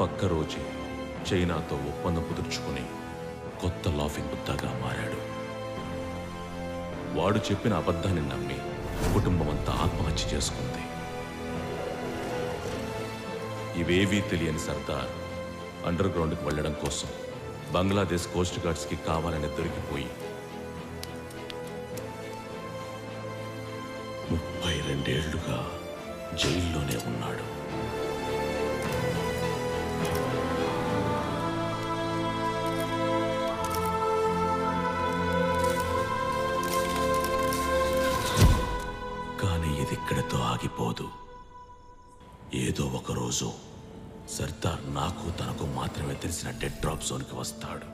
పక్క రోజే చైనాతో ఒప్పందం కుదుర్చుకుని కొత్త లాఫింగ్ బుద్ధగా మారాడు. వాడు చెప్పిన అబద్ధాన్ని నమ్మి కుటుంబం అంతా ఆత్మహత్య చేసుకుంది. ఇవేవీ తెలియని సర్దార్ అండర్ గ్రౌండ్కి వెళ్ళడం కోసం బంగ్లాదేశ్ కోస్ట్ గార్డ్స్కి కావాలని దొరికిపోయి ముప్పై రెండేళ్ళుగా జైల్లోనే ఉన్నాడు. రోజు సర్దార్ నాకు తనకు మాత్రమే తెలిసిన డెడ్ డ్రాప్ జోన్కి వస్తాడు.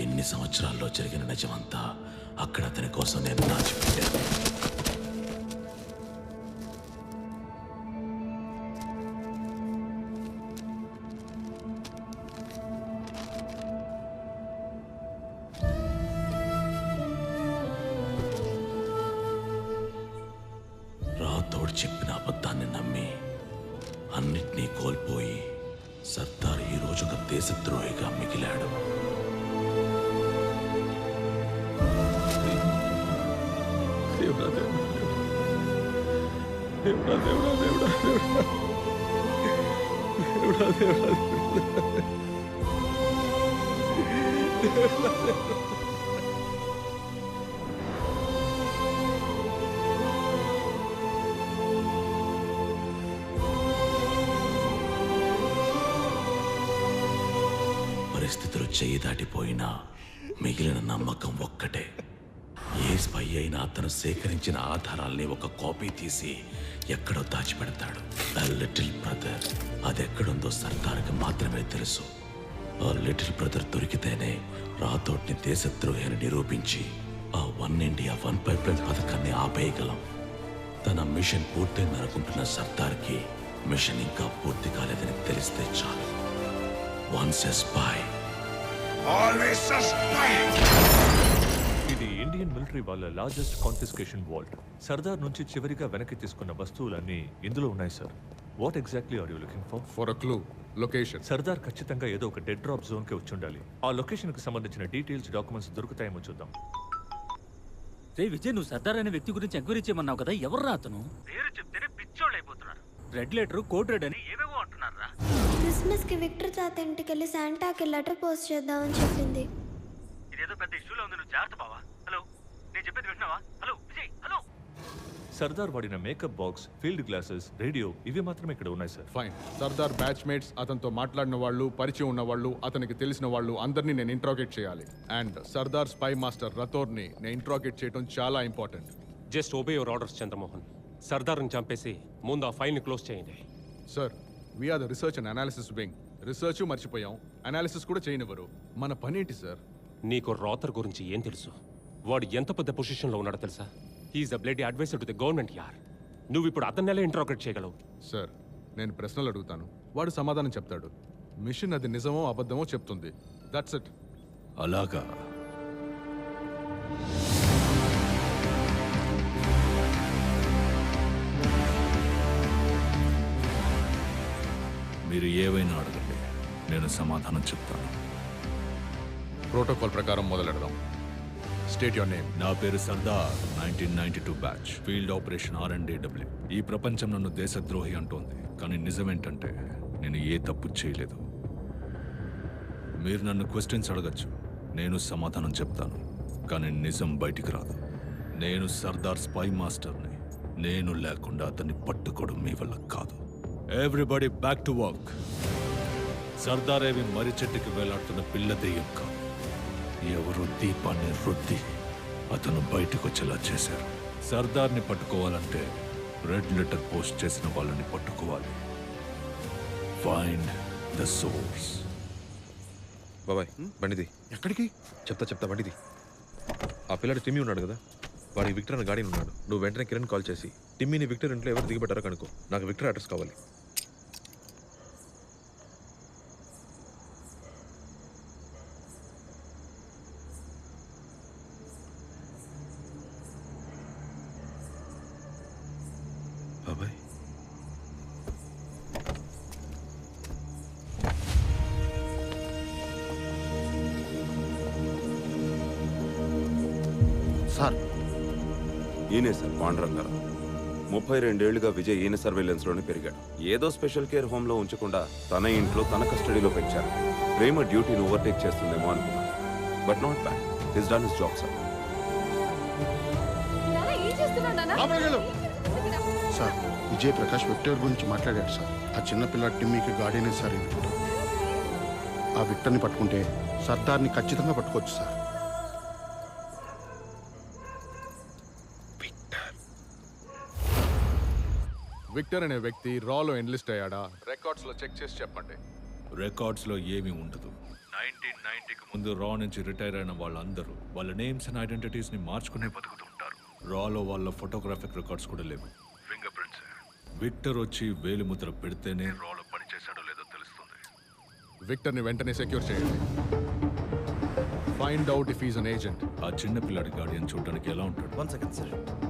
ఎన్ని సంవత్సరాల్లో జరిగిన నిజమంతా అక్కడ అతని కోసం నేను దాచిపెట్టాను. దేవుడా దేవుడా దేవుడా దేవుడా దేవుడా దేవుడా పరిస్థితులు చేయి దాటిపోయినా మిగిలిన నమ్మకం ఒక్కటే. స్పై అయినా అతను సేకరించిన ఆధారాల్ని ఒక కాపీ తీసి ఎక్కడో దాచిపెడతాడు. ఆ లిటిల్ బ్రదర్ అది ఎక్కడుందో సర్దార్కి మాత్రమే తెలుసు. ఆ లిటిల్ బ్రదర్ దొరికితేనే రాతోటిని దేశద్రోహి అని నిరూపించి ఆ one India one pipeline పథకాన్ని ఆపేయగలం. తన మిషన్ పూర్తయింది అనుకుంటున్న సర్దార్కి మిషన్ ఇంకా పూర్తి కాలేదని తెలిస్తే చాలు. Once a spy Always a spy! Indian military వాళ్ళ లార్జెస్ట్ కాన్ఫిస్కేషన్ వాల్ట్ సర్దార్ నుంచి చివరిగా వెనక్కి తీసుకున్న వస్తువులన్నీ ఇందులో ఉన్నాయి sir what exactly are you looking for for a clue location Sardar ఖచ్చితంగా ఏదో ఒక డెడ్ డ్రాప్ జోన్కి వచ్చి ఉండాలి. ఆ లొకేషన్కి సంబంధించిన డీటెయిల్స్ డాక్యుమెంట్స్ దొరుకుతాయేమో చూద్దాం. రే విజయ్ నువ్వు సర్దార్ అనే వ్యక్తి గురించి ఎంక్వైరీ చేయమన్నావు కదా ఎవర్రా అతను? పేరు చెప్తేనే పిచ్చోళ్ళు అయిపోతున్నారు రెడ్ లెటర్ కోడ్ రెడ్ అని. ఏవేవో అంటున్నారా క్రిస్మస్కి విక్టర్ తాత ఇంటికి వెళ్ళి శాంటాకి లెటర్ పోస్ట్ చేద్దామని చెప్పింది. ఇదేదో పెద్ద ఇష్యూలో ఉంది నువ్వు జాగ్రత్త బావా. నేను చెప్పేది వింటున్నావా? Hello Vijay hello. సర్దార్ వాడిన makeup box field glasses radio ఇవి మాత్రమే ఇక్కడ ఉన్నాయి sir. Fine. Sardar batch mates అతనితో మాట్లాడిన వాళ్ళు పరిచయం ఉన్న వాళ్ళు అతనికి తెలిసిన వాళ్ళు అందరినీ నేను ఇంట్రాగేట్ చేయాలి. అండ్ సర్దార్ స్పై మాస్టర్ రతోర్ని నేను ఇంట్రాగేట్ చేయడం చాలా important just obey your orders Chandramohan. సర్దార్ని చంపేసి ముందు ఆ ఫైల్ని క్లోజ్ చేయండి. Sir we're the research and analysis wing research మర్చిపోయాం. అనాలిసిస్ కూడా చేయనివ్వరు. మన పనేంటి సార్ నీకు రాతర్ గురించి ఏం తెలుసు? వాడు ఎంత పెద్ద పొజిషన్లో ఉన్నాడో తెలుసా? He's the blood adviser to the government యార్ నువ్వు ఇప్పుడు అతన్ని ఎలా ఇంట్రాగేట్ చేయగలవు. సార్ నేను ప్రశ్నలు అడుగుతాను. వాడు సమాధానం చెప్తాడు. మిషన్ అది నిజమో అబద్ధమో చెప్తుంది. దట్స్ ఇట్ అలాగా. మీరు ఏవైనా అడగండి. నేను సమాధానం చెప్తాను. ప్రోటోకాల్ ప్రకారం మొదలెడదాం. స్టేట్ యువర్ నేమ్ నా పేరు Sardar nineteen ninety two batch field operation R and W ఈ ప్రపంచం నన్ను దేశద్రోహి అంటోంది. కానీ నిజమేంటంటే నేను ఏ తప్పు చేయలేదు. మీరు నన్ను క్వశ్చన్స్ అడగచ్చు. నేను సమాధానం చెప్తాను. కానీ నిజం బయటికి రాదు. నేను సర్దార్ స్పై మాస్టర్ని. నేను లేకుండా అతన్ని పట్టుకోవడం మీ వల్ల కాదు. Everybody back to work Sardar ఏవి మర్రి చెట్టుకి వేలాడుతున్న పిల్ల దెయ్యం కాదు. ఎవరు దీపాన్ని రుద్ది అతను బయటకు వచ్చేలా చేశారు. సర్దార్ని పట్టుకోవాలంటే రెడ్ లెటర్ పోస్ట్ చేసిన వాళ్ళని పట్టుకోవాలి. ఫైండ్ ద సోర్స్ బాబాయ్ బండిది. ఎక్కడికి? చెప్తా చెప్తా బండిది. ఆ పిల్లాడు టిమ్మి ఉన్నాడు కదా? వాడికి విక్టర్ అనే గాడి ఉన్నాడు. నువ్వు వెంటనే కిరణ్ కాల్ చేసి టిమ్మిని విక్టర్ ఇంట్లో ఎవరు దిగబెట్టారో కనుకో నాకు విక్టర్ అడ్రస్ కావాలి. సార్. ఈయనే సార్ పాండురంగారావు. ముప్పై రెండేళ్ళుగా విజయ్ ఈయన సర్వేలెన్స్లోనే పెరిగాడు. ఏదో స్పెషల్ కేర్ హోమ్లో ఉంచకుండా తన ఇంట్లో తన కస్టడీలో పెంచారు. ప్రేమ డ్యూటీని ఓవర్టేక్ చేస్తుందేమో అనుకున్నాను. But not bad he's done his job sir. Sir Vijay Prakash Victor గురించి మాట్లాడాడు సార్. ఆ చిన్న పిల్ల టిమ్మీకి గార్డెనే సార్ ఆ విక్టర్ని పట్టుకుంటే సర్దార్ని ఖచ్చితంగా పట్టుకోవచ్చు సార్. విక్టర్ అనే వ్యక్తి రాలో ఎన్లిస్ట్ అయ్యాడా? రికార్డ్స్లో చెక్ చేసి చెప్పండి. రికార్డ్స్లో ఏమీ ఉండదు. నైన్టీన్ నైన్టీకి ముందు రా నుంచి రిటైర్ అయిన వాళ్ళందరూ వాళ్ళ నేమ్స్ అండ్ ఐడెంటిటీస్ని మార్చుకునే బతుకుతుంటారు రాలో వాళ్ళ ఫోటోగ్రాఫిక్ రికార్డ్స్ కూడా లేవు. Finger prints. విక్టర్ వచ్చి వేలిముద్ర పెడితేనే రాలో పనిచేశాడో లేదో తెలుస్తుంది. విక్టర్ని వెంటనే సెక్యూర్ చేయండి. Find out if is an agent. ఆ చిన్న పిల్లాడి గార్డియన్ చూడడానికి ఎలా ఉంటాడు? One second sir.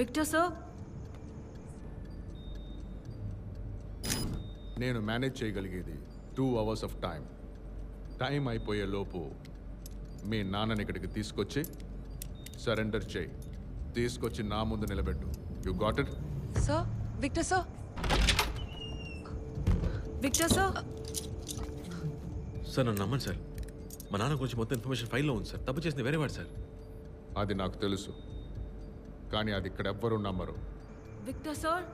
Victor sir? నేను మేనేజ్ చేయగలిగేది two hours of time time అయిపోయే లోపు మీ నాన్నని ఇక్కడికి తీసుకొచ్చి సరెండర్ చేయి. తీసుకొచ్చి నా ముందు నిలబెట్టు. You got it sir Victor sir? Victor sir? Sir నన్ను నమ్మండి సార్. మా నాన్న గురించి మొత్తం ఇన్ఫర్మేషన్ ఫైల్లో ఉంది సార్. తప్పు చేసింది వేరే వాడు సార్. అది నాకు తెలుసు. కానీ అది ఇక్కడ ఎవ్వరూ నమ్మరు. Victor sir?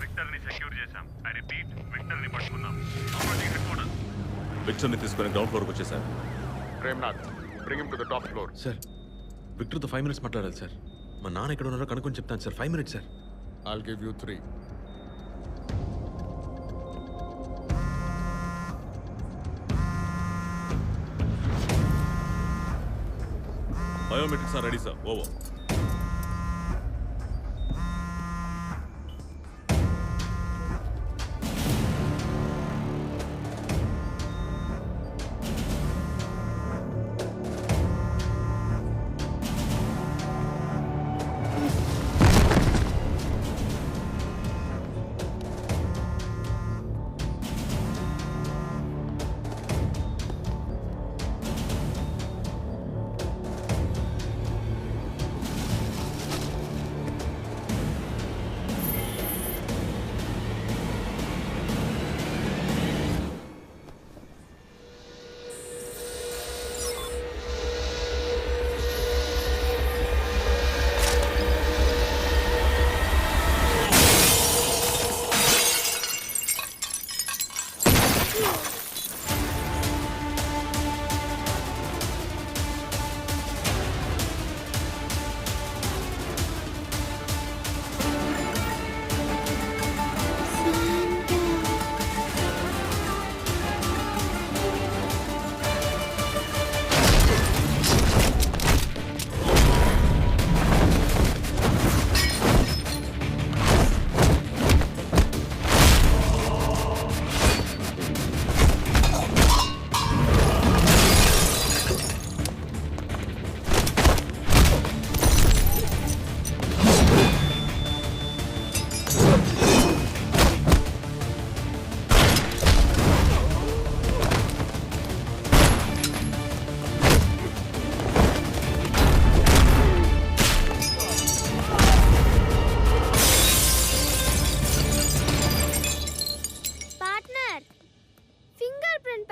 విక్టర్ని సెక్యూర్ చేశాం. ఐ రిపీట్ విక్టర్ని పట్టుకున్నాం. విక్టర్ని తీసుకుని గ్రౌండ్ ఫ్లోర్కి వచ్చేసారు. Premnath bring him to the top floor sir విక్టర్తో five minutes మాట్లాడాలి సార్. మా నాన్న ఎక్కడ ఉన్నారో కనుక్కొని చెప్తాను sir. Five minutes sir. I'll give you three biometrics are ready sir over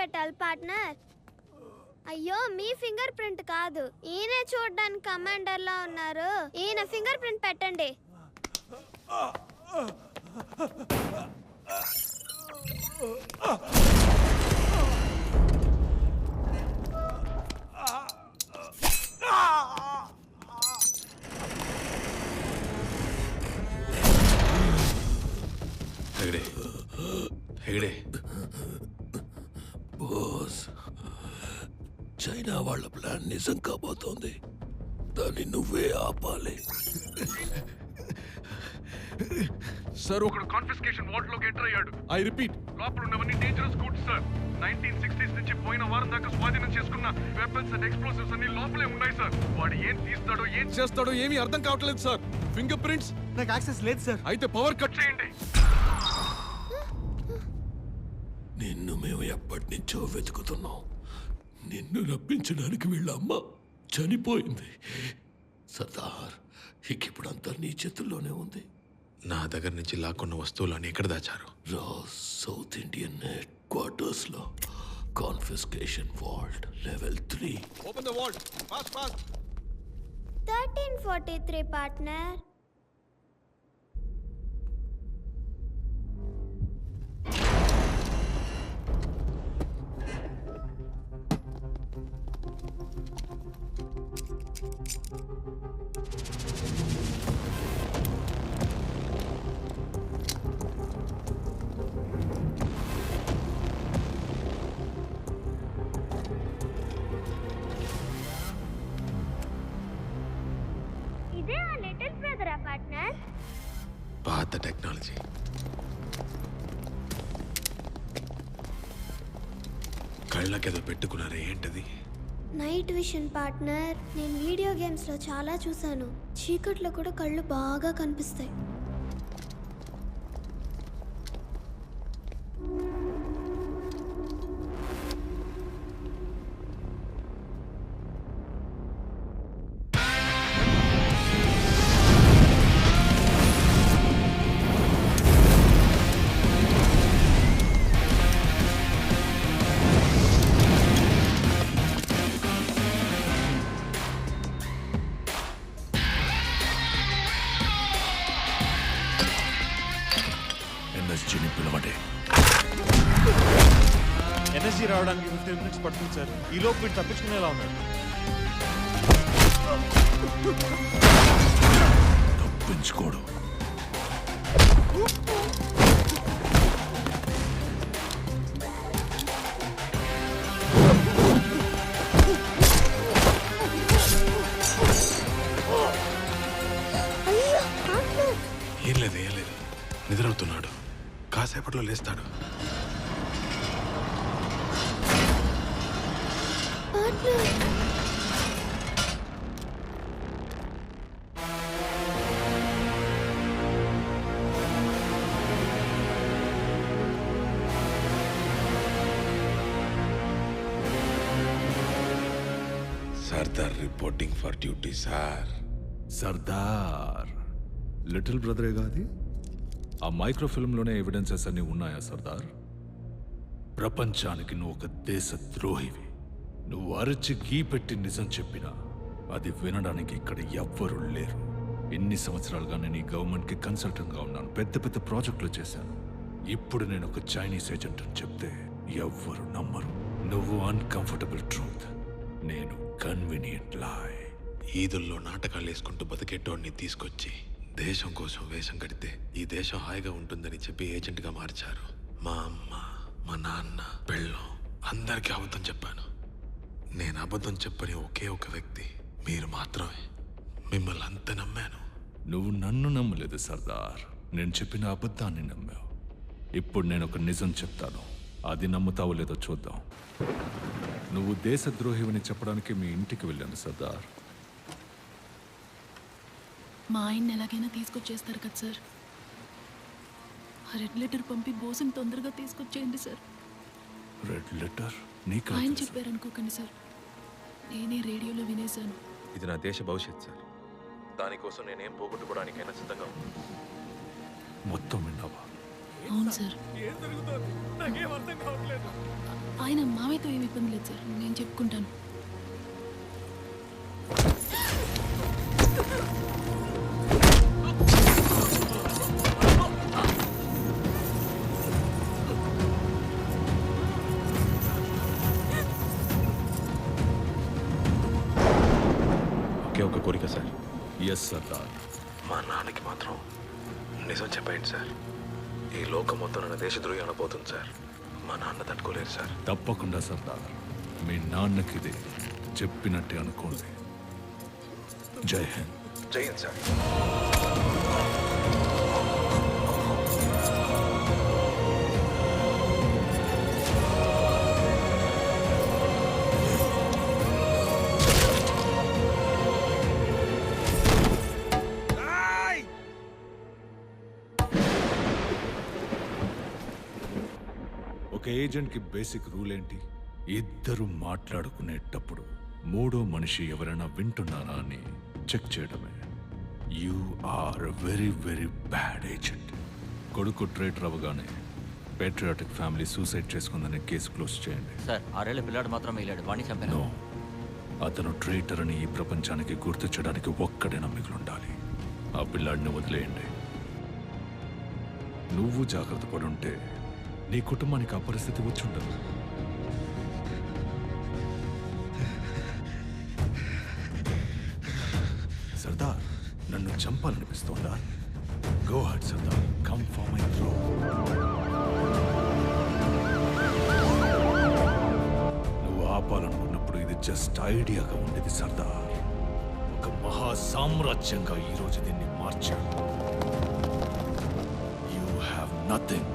పెట్టాలి పార్ట్నర్. అయ్యో మీ ఫింగర్ ప్రింట్ కాదు. ఈయనే చూడడానికి కమాండర్ లా ఉన్నారు. ఈయన ఫింగర్ ప్రింట్ పెట్టండి. హెగడే. హెగడే. బాస్ చైనా వాళ్ళ ప్లాన్ నిజం కాబోతోంది. దాన్ని నువ్వే ఆపాలి. సార్ ఒకడు కాన్ఫిస్కేషన్ వార్డ్లోకి ఎంటర్ అయ్యాడు. I repeat. లోపల ఉన్నవన్నీ dangerous goods sir. Nineteen sixties నుంచి పోయిన వారం దాకా స్వాధీనం చేసుకున్న వెపన్స్ అండ్ ఎక్స్ప్లోసివ్స్ అన్ని లోపలే ఉన్నాయి సార్. వాడు ఏం తీస్తాడో ఏం చేస్తాడో ఏమీ అర్థం కావట్లేదు సార్. ఫింగర్ ప్రింట్స్ నాకు యాక్సెస్ లేదు సార్. అయితే పవర్ కట్ చేయండి నిన్ను మేము ఎప్పటి నుంచో వెతుకుతున్నాం నిన్ను రప్పించడానికి వీళ్ళ అమ్మ చనిపోయింది. సర్దార్ ఇక ఇప్పుడు అంతా నీ చేతుల్లోనే ఉంది. నా దగ్గర నుంచి లాక్కున్న వస్తువులని ఎక్కడ దాచారు? సౌత్ ఇండియన్ హెడ్ క్వార్టర్స్లో confiscation vault level three. Open the vault fast fast thirteen forty three partner. పాత టెక్నాలజీ. కళ్ళకేదో పెట్టుకున్నారే ఏంటది? నైట్ విషన్ పార్ట్నర్ నేను వీడియో గేమ్స్లో చాలా చూశాను. చీకట్లో కూడా కళ్ళు బాగా కనిపిస్తాయి. పిలవడే. ఎనర్జీ రావడానికి ఫిఫ్టీన్ మినిట్స్ పడుతుంది సార్ ఈ లోపు వీడు తప్పించుకునేలా ఉన్నాడు. తప్పించుకోడు. ఏం లేదు ఏం లేదు. నిద్రవుతున్నాడు కాసేపట్లో లేస్తాడు. Sardar reporting for duty sir. Sardar. Little బ్రదరే కాది ఆ మైక్రోఫిల్మ్లోనే ఎవిడెన్సెస్ అన్ని ఉన్నాయా సర్దార్? ప్రపంచానికి నువ్వు ఒక దేశ ద్రోహివి. నువ్వు అరచి గీ పెట్టి నిజం చెప్పినా అది వినడానికి ఇక్కడ ఎవ్వరూ లేరు. ఎన్ని సంవత్సరాలుగా నేను ఈ గవర్నమెంట్కి కన్సల్టెంట్గా ఉన్నాను. పెద్ద పెద్ద ప్రాజెక్టులు చేశాను. ఇప్పుడు నేను ఒక చైనీస్ ఏజెంట్ అని చెప్తే ఎవ్వరు నమ్మరు. నువ్వు అన్కంఫర్టబుల్ ట్రూత్ నేను కన్వీనియంట్ లాయ్ ఈదుల్లో నాటకాలు వేసుకుంటూ బతికేటోడిని తీసుకొచ్చి దేశం కోసం వేషం కడితే ఈ దేశం హాయిగా ఉంటుందని చెప్పి ఏజెంట్గా మార్చారు. మా అమ్మ మా నాన్న పెళ్ళం అందరికీ అబద్ధం చెప్పాను. నేను అబద్ధం చెప్పని ఒకే ఒక వ్యక్తి మీరు మాత్రమే. మిమ్మల్ని అంత నమ్మాను. నువ్వు నన్ను నమ్మలేదు సర్దార్. నేను చెప్పిన అబద్ధాన్ని నమ్మావు. ఇప్పుడు నేను ఒక నిజం చెప్తాను. అది నమ్ముతావో లేదో చూద్దాం. నువ్వు దేశద్రోహివని చెప్పడానికి మీ ఇంటికి వెళ్ళాను సర్దార్. మా ఆయన్ని ఎలాగైనా తీసుకొచ్చేస్తారు కదా సార్. ఆ రెడ్ లెటర్ పంపి బోసుని తొందరగా తీసుకొచ్చేయండి సార్. Red letter? నీకు ఆయన చెప్పారనుకోకండి సార్. నేనే రేడియోలో వినేశాను. ఇది నా దేశ భవిష్యత్ సార్. దానికోసం నేనేం పోగొట్టుకోవడానికైనా సిద్ధంగా మొత్తం విన్నావా? అవును సార్. ఏం జరుగుతుంది? నాకేం అర్థం కావట్లేదు. ఆయన మామయ్యతో ఏమి ఇబ్బంది లేదు సార్. నేను చెప్పుకుంటాను. సర్దార్. మా నాన్నకి మాత్రం నిజం చెప్పండి సార్. ఈ లోకం మొత్తం నన్ను దేశద్రోహి అనబోతుంది సార్. మా నాన్న తట్టుకోలేరు సార్. తప్పకుండా సర్దార్. మీ నాన్నకిది చెప్పినట్టే అనుకోండి. జై హింద్. జై హింద్ సార్. ఏజెంట్కి బేసిక్ రూల్ ఏంటి ఇద్దరు మాట్లాడుకునేటప్పుడు మూడో మనిషి ఎవరైనా వింటున్నారా అని చెక్ చేయడమే. You are very very bad agent. కొడుకు ట్రేటర్ అవ్వగానే పేట్రియాటిక్ ఫ్యామిలీ సూసైడ్ చేసుకుందని కేసు క్లోజ్ చేయండి. సార్ పిల్లాడు మాత్రం వెళ్ళాడు చంపాను. అతను ట్రేటర్ అని ఈ ప్రపంచానికి గుర్తించడానికి ఒక్కడైనా మిగిలుండాలి ఆ పిల్లాడిని వదిలేయండి. నువ్వు జాగ్రత్త పడుంటే నీ కుటుంబానికి ఆ పరిస్థితి వచ్చి ఉండదు. సర్దార్ నన్ను చంపాలనిపిస్తోందా? Go head Sardar. Come far my throw నువ్వు ఆపాలనుకున్నప్పుడు ఇది జస్ట్ ఐడియాగా ఉండేది సర్దార్. ఒక మహా సామ్రాజ్యంగా ఈరోజు దీన్ని మార్చాడు యూ హ్యావ్ నథింగ్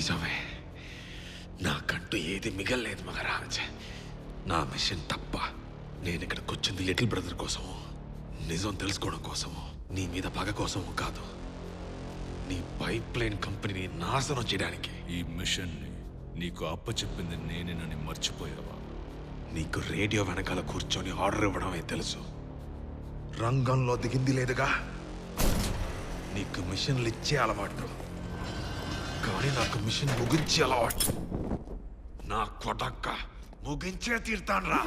నిజమే. నాకంటూ ఏది మిగల్లేదు మహారాజ్. నా మిషన్ తప్ప నేను ఇక్కడికి వచ్చింది లిటిల్ బ్రదర్ కోసము నిజం తెలుసుకోవడం కోసము నీ మీద పగ కోసము కాదు. నీ పైప్ లైన్ కంపెనీని నాశనం చేయడానికి. ఈ మిషన్ని నీకు అప్పచెప్పింది నేనేనని మర్చిపోయావా? నీకు రేడియో వెనకాల కూర్చొని ఆర్డర్ ఇవ్వడమే తెలుసు. రంగంలో దిగింది లేదుగా? నీకు మిషన్లు ఇచ్చే అలవాటు కానీ నాకు మిషన్ ముగించే అలవాటు నా కొడక్క ముగించే తీర్థాన్రా